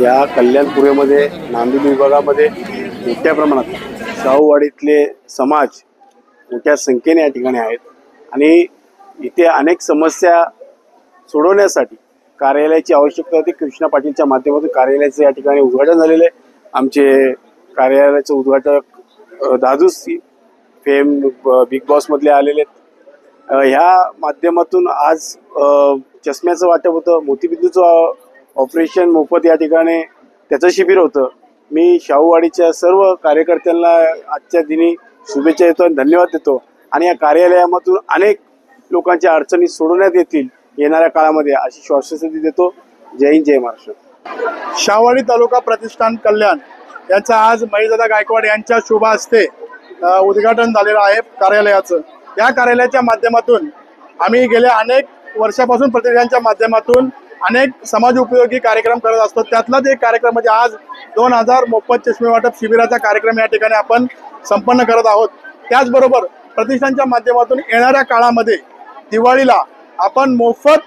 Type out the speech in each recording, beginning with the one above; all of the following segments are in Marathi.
या कल्याणपुरेमध्ये नांदेड विभागामध्ये मोठ्या प्रमाणात शाहूवाडीतले समाज मोठ्या संख्येने या ठिकाणी आहेत. आणि इथे अनेक समस्या सोडवण्यासाठी कार्यालयाची आवश्यकता होती. कृष्णा पाटीलच्या माध्यमातून कार्यालयाचं या ठिकाणी उद्घाटन झालेलं आहे. आमचे कार्यालयाचं उद्घाटक दादूस फेम ब- बिग बॉसमधले आलेले आहेत. ह्या माध्यमातून आज चष्म्याचं वाटप होतं मोतीबिंदूचं ऑपरेशन मोफत या ठिकाणी त्याचं शिबिर होतं. मी शाहूवाडीच्या सर्व कार्यकर्त्यांना आजच्या दिनी शुभेच्छा देतो आणि धन्यवाद देतो. आणि या कार्यालयामधून अनेक लोकांच्या अडचणी सोडवण्यात येतील येणाऱ्या काळामध्ये अशी श्वासस्थिती देतो. जय हिंद जय महाराष्ट्र. शाहवाडी तालुका प्रतिष्ठान कल्याण यांचा आज महिदादा गायकवाड यांच्या शुभ हस्ते उद्घाटन झालेलं आहे कार्यालयाचं. या कार्यालयाच्या माध्यमातून आम्ही गेल्या अनेक वर्षापासून प्रतिष्ठानच्या माध्यमातून अनेक समाज उपयोगी कार्यक्रम करत असतो. त्यातलाच एक कार्यक्रम म्हणजे आज दोन हजार मोफत चष्मे वाटप शिबिराचा कार्यक्रम या ठिकाणी आपण संपन्न करत आहोत. त्याचबरोबर प्रतिष्ठानच्या माध्यमातून येणाऱ्या काळामध्ये दिवाळीला आपण मोफत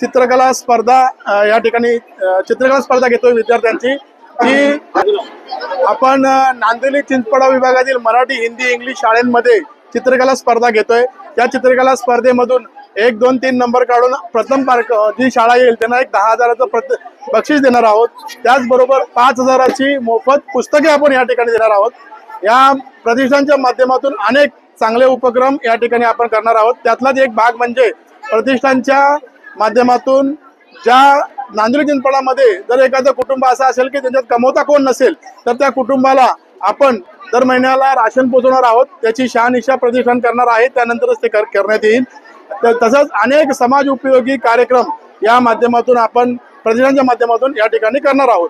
चित्रकला स्पर्धा या ठिकाणी चित्रकला स्पर्धा घेतोय विद्यार्थ्यांची. की आपण अ, नांदेली चिंचपडा विभागातील मराठी हिंदी इंग्लिश शाळांमध्ये चित्रकला स्पर्धा घेतोय. त्या चित्रकला स्पर्धेमधून एक दोन तीन नंबर काढून प्रथम पार्क जी शाळा येईल त्यांना एक दहा हजाराचं प्रत बक्षीस देणार आहोत. त्याचबरोबर पाच हजाराची मोफत पुस्तके आपण या ठिकाणी देणार आहोत. या प्रतिष्ठानच्या माध्यमातून अनेक चांगले उपक्रम या ठिकाणी आपण करणार आहोत. त्यातलाच एक भाग म्हणजे प्रतिष्ठानच्या माध्यमातून ज्या नांदेड चिंचपडामध्ये जर एखादं कुटुंब असं असेल की त्यांच्यात कमवता कोण नसेल तर त्या कुटुंबाला आपण दर महिन्याला राशन पोचवणार आहोत. त्याची शहानिशा प्रतिष्ठान करणार आहे. त्यानंतरच ते कर- करण्यात येईल. तर तसंच अनेक समाज उपयोगी कार्यक्रम या माध्यमातून आपण प्रतिष्ठानच्या माध्यमातून या ठिकाणी करणार आहोत.